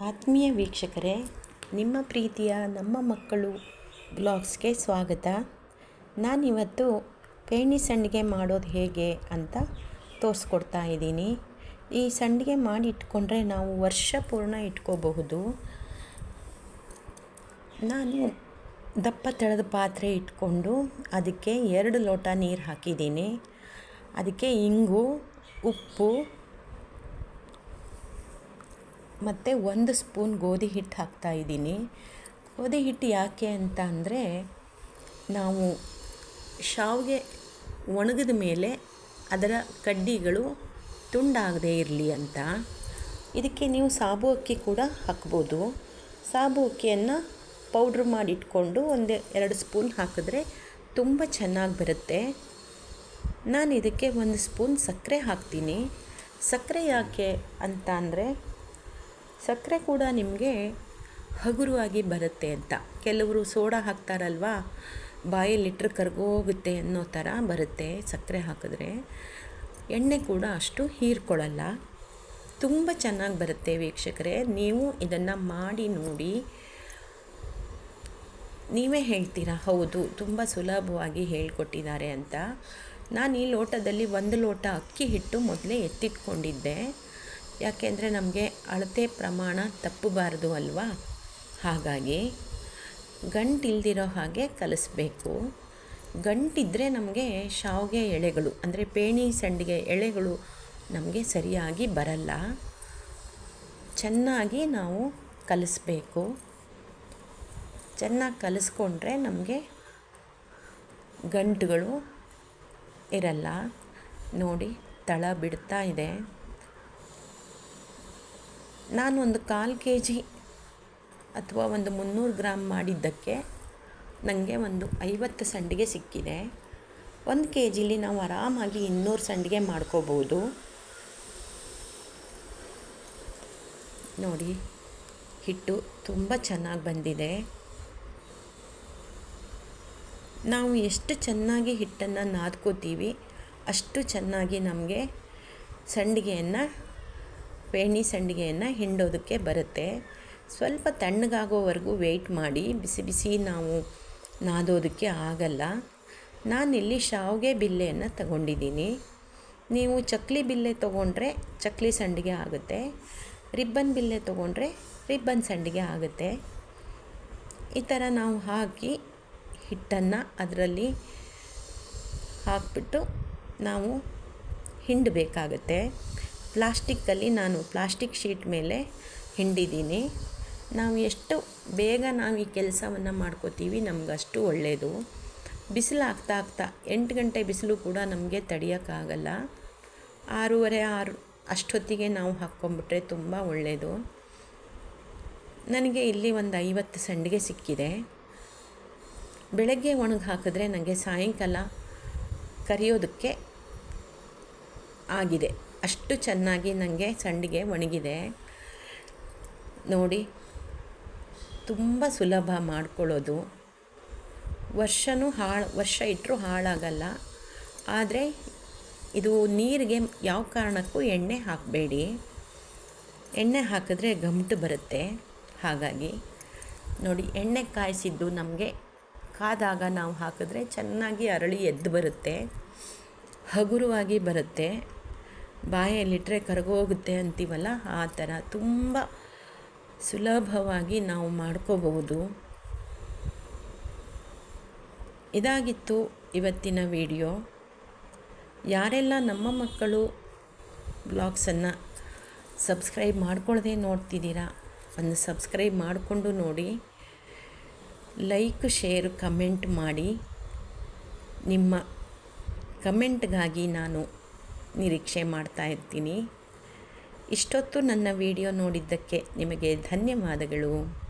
ಆತ್ಮೀಯ ವೀಕ್ಷಕರೇ, ನಿಮ್ಮ ಪ್ರೀತಿಯ ನಮ್ಮ ಮಕ್ಕಳು ಬ್ಲಾಗ್ಸ್ಗೆ ಸ್ವಾಗತ. ನಾನಿವತ್ತು ಪೇಣಿ ಸಂಡಿಗೆ ಮಾಡೋದು ಹೇಗೆ ಅಂತ ತೋರಿಸ್ಕೊಡ್ತಾ ಇದ್ದೀನಿ. ಈ ಸಂಡಿಗೆ ಮಾಡಿ ಇಟ್ಕೊಂಡ್ರೆ ನಾವು ವರ್ಷ ಪೂರ್ಣ ಇಟ್ಕೋಬಹುದು. ನಾನು ದಪ್ಪ ತೆಳೆದ ಪಾತ್ರೆ ಇಟ್ಕೊಂಡು ಅದಕ್ಕೆ ಎರಡು ಲೋಟ ನೀರು ಹಾಕಿದ್ದೀನಿ. ಅದಕ್ಕೆ ಇಂಗು, ಉಪ್ಪು ಮತ್ತು ಒಂದು ಸ್ಪೂನ್ ಗೋಧಿ ಹಿಟ್ಟು ಹಾಕ್ತಾಯಿದ್ದೀನಿ ಗೋಧಿ ಹಿಟ್ಟು ಯಾಕೆ ಅಂತ ಅಂದರೆ, ನಾವು ಶಾವಿಗೆ ಒಣಗಿದ ಮೇಲೆ ಅದರ ಕಡ್ಡಿಗಳು ತುಂಡಾಗದೇ ಇರಲಿ ಅಂತ. ಇದಕ್ಕೆ ನೀವು ಸಾಬು ಅಕ್ಕಿ ಕೂಡ ಹಾಕ್ಬೋದು. ಸಾಬು ಅಕ್ಕಿಯನ್ನು ಪೌಡ್ರ್ ಮಾಡಿಟ್ಕೊಂಡು ಒಂದು ಎರಡು ಸ್ಪೂನ್ ಹಾಕಿದ್ರೆ ತುಂಬ ಚೆನ್ನಾಗಿ ಬರುತ್ತೆ. ನಾನು ಇದಕ್ಕೆ ಒಂದು ಸ್ಪೂನ್ ಸಕ್ಕರೆ ಹಾಕ್ತೀನಿ. ಸಕ್ಕರೆ ಯಾಕೆ ಅಂತ ಅಂದರೆ ಸಕ್ಕರೆ ಕೂಡ ನಿಮಗೆ ಹಗುರವಾಗಿ ಬರುತ್ತೆ ಅಂತ. ಕೆಲವರು ಸೋಡಾ ಹಾಕ್ತಾರಲ್ವ ಬಾಯಲ್ಲಿಟ್ಟರೆ ಕರ್ಗೋಗುತ್ತೆ ಅನ್ನೋ ಥರ ಬರುತ್ತೆ ಸಕ್ಕರೆ ಹಾಕಿದ್ರೆ. ಎಣ್ಣೆ ಕೂಡ ಅಷ್ಟು ಹೀರ್ಕೊಳ್ಳಲ್ಲ. ತುಂಬ ಚೆನ್ನಾಗಿ ಬರುತ್ತೆ ವೀಕ್ಷಕರೇ, ನೀವು ಇದನ್ನು ಮಾಡಿ ನೋಡಿ. ನೀವೇ ಹೇಳ್ತೀರಾ, ಹೌದು, ತುಂಬ ಸುಲಭವಾಗಿ ಹೇಳಿಕೊಟ್ಟಿದ್ದಾರೆ ಅಂತ. ನಾನು ಈ ಲೋಟದಲ್ಲಿ ಒಂದು ಲೋಟ ಅಕ್ಕಿ ಹಿಟ್ಟು ಮೊದಲೇ ಎತ್ತಿಟ್ಕೊಂಡಿದ್ದೆ. ಯಾಕೆಂದರೆ ನಮಗೆ ಅಳತೆ ಪ್ರಮಾಣ ತಪ್ಪಬಾರ್ದು ಅಲ್ವಾ? ಹಾಗಾಗಿ ಗಂಟಿಲ್ದಿರೋ ಹಾಗೆ ಕಲಿಸ್ಬೇಕು. ಗಂಟಿದ್ದರೆ ನಮಗೆ ಶಾವಿಗೆ ಎಳೆಗಳು, ಅಂದರೆ ಪೇಣಿ ಸಂಡಿಗೆ ಎಳೆಗಳು ನಮಗೆ ಸರಿಯಾಗಿ ಬರಲ್ಲ. ಚೆನ್ನಾಗಿ ನಾವು ಕಲಿಸ್ಬೇಕು. ಚೆನ್ನಾಗಿ ಕಲಿಸ್ಕೊಂಡ್ರೆ ನಮಗೆ ಗಂಟುಗಳು ಇರಲ್ಲ. ನೋಡಿ, ತಳ ಬಿಡ್ತಾ ಇದೆ. ನಾನು ಒಂದು ಕಾಲು ಕೆ ಜಿ ಅಥವಾ ಒಂದು ಮುನ್ನೂರು ಗ್ರಾಮ್ ಮಾಡಿದ್ದಕ್ಕೆ ನನಗೆ ಒಂದು ಐವತ್ತು ಸಂಡಿಗೆ ಸಿಕ್ಕಿದೆ. ಒಂದು ಕೆ ಜಿಲಿ ನಾವು ಆರಾಮಾಗಿ ಇನ್ನೂರು ಸಂಡಿಗೆ ಮಾಡ್ಕೋಬೋದು. ನೋಡಿ, ಹಿಟ್ಟು ತುಂಬ ಚೆನ್ನಾಗಿ ಬಂದಿದೆ. ನಾವು ಎಷ್ಟು ಚೆನ್ನಾಗಿ ಹಿಟ್ಟನ್ನು ನಾದ್ಕೋತೀವಿ, ಅಷ್ಟು ಚೆನ್ನಾಗಿ ನಮಗೆ ಸಂಡಿಗೆಯನ್ನು ಪೇಣಿ ಸಂಡಿಗೆಯನ್ನು ಹಿಂಡೋದಕ್ಕೆ ಬರುತ್ತೆ. ಸ್ವಲ್ಪ ತಣ್ಣಗಾಗೋವರೆಗೂ ವೆಯ್ಟ್ ಮಾಡಿ, ಬಿಸಿ ಬಿಸಿ ನಾವು ನಾದೋದಕ್ಕೆ ಆಗಲ್ಲ. ನಾನಿಲ್ಲಿ ಶಾವಿಗೆ ಬಿಲ್ಲೆಯನ್ನು ತಗೊಂಡಿದ್ದೀನಿ. ನೀವು ಚಕ್ಲಿ ಬಿಲ್ಲೆ ತೊಗೊಂಡ್ರೆ ಚಕ್ಲಿ ಸಂಡಿಗೆ ಆಗುತ್ತೆ. ರಿಬ್ಬನ್ ಬಿಲ್ಲೆ ತೊಗೊಂಡ್ರೆ ರಿಬ್ಬನ್ ಸಂಡಿಗೆ ಆಗುತ್ತೆ. ಈ ಥರ ನಾವು ಹಾಕಿ ಹಿಟ್ಟನ್ನು ಅದರಲ್ಲಿ ಹಾಕ್ಬಿಟ್ಟು ನಾವು ಹಿಂಡಬೇಕಾಗತ್ತೆ. ಪ್ಲಾಸ್ಟಿಕ್ಕಲ್ಲಿ ನಾನು ಪ್ಲಾಸ್ಟಿಕ್ ಶೀಟ್ ಮೇಲೆ ಹಿಂಡಿದ್ದೀನಿ. ನಾವು ಎಷ್ಟು ಬೇಗ ನಾವು ಈ ಕೆಲಸವನ್ನು ಮಾಡ್ಕೋತೀವಿ ನಮಗಷ್ಟು ಒಳ್ಳೆಯದು ಬಿಸಿಲು ಆಗ್ತಾ ಆಗ್ತಾ ಎಂಟು ಗಂಟೆ ಬಿಸಿಲು ಕೂಡ ನಮಗೆ ತಡೆಯೋಕ್ಕಾಗಲ್ಲ. ಆರೂವರೆ, ಆರು ಅಷ್ಟೊತ್ತಿಗೆ ನಾವು ಹಾಕ್ಕೊಂಬಿಟ್ರೆ ತುಂಬ ಒಳ್ಳೆಯದು ನನಗೆ ಇಲ್ಲಿ ಒಂದು ಐವತ್ತು ಸಂಡಿಗೆ ಸಿಕ್ಕಿದೆ. ಬೆಳಗ್ಗೆ ಒಣಗಿ ಹಾಕಿದ್ರೆ ನನಗೆ ಸಾಯಂಕಾಲ ಕರಿಯೋದಕ್ಕೆ ಆಗಿದೆ. ಅಷ್ಟು ಚೆನ್ನಾಗಿ ನನಗೆ ಸಂಡಿಗೆ ಒಣಗಿದೆ. ನೋಡಿ, ತುಂಬ ಸುಲಭ ಮಾಡ್ಕೊಳ್ಳೋದು. ವರ್ಷವೂ ಹಾಳು, ವರ್ಷ ಇಟ್ಟರೂ ಹಾಳಾಗಲ್ಲ. ಆದರೆ, ಇದು ನೀರಿಗೆ ಯಾವ ಕಾರಣಕ್ಕೂ ಎಣ್ಣೆ ಹಾಕಬೇಡಿ. ಎಣ್ಣೆ ಹಾಕಿದ್ರೆ ಗಮಟು ಬರುತ್ತೆ. ಹಾಗಾಗಿ, ನೋಡಿ, ಎಣ್ಣೆ ಕಾಯಿಸಿದ್ದು ನಮಗೆ ಕಾದಾಗ ನಾವು ಹಾಕಿದ್ರೆ ಚೆನ್ನಾಗಿ ಅರಳಿ ಎದ್ದು ಬರುತ್ತೆ. ಹಗುರವಾಗಿ ಬರುತ್ತೆ. ಬಾಯಲ್ಲಿಟ್ಟರೆ ಕರಗೋಗುತ್ತೆ ಅಂತೀವಲ್ಲ, ಆ ಥರ ತುಂಬ ಸುಲಭವಾಗಿ ನಾವು ಮಾಡ್ಕೋಬಹುದು. ಇದಾಗಿತ್ತು ಇವತ್ತಿನ ವಿಡಿಯೋ. ಯಾರೆಲ್ಲ ನಮ್ಮ ಮಕ್ಕಳು ಬ್ಲಾಗ್ಸನ್ನು ಸಬ್ಸ್ಕ್ರೈಬ್ ಮಾಡ್ಕೊಳ್ಳದೆ ನೋಡ್ತಿದ್ದೀರಾ, ಒಂದು ಸಬ್ಸ್ಕ್ರೈಬ್ ಮಾಡಿಕೊಂಡು ನೋಡಿ. ಲೈಕ್, ಶೇರ್, ಕಮೆಂಟ್ ಮಾಡಿ. ನಿಮ್ಮ ಕಮೆಂಟ್ಗಾಗಿ ನಾನು ನಿರೀಕ್ಷೆ ಮಾಡ್ತಾ ಇರ್ತೀನಿ. ಇಷ್ಟೊತ್ತು ನನ್ನ ವಿಡಿಯೋ ನೋಡಿದ್ದಕ್ಕೆ ನಿಮಗೆ ಧನ್ಯವಾದಗಳು.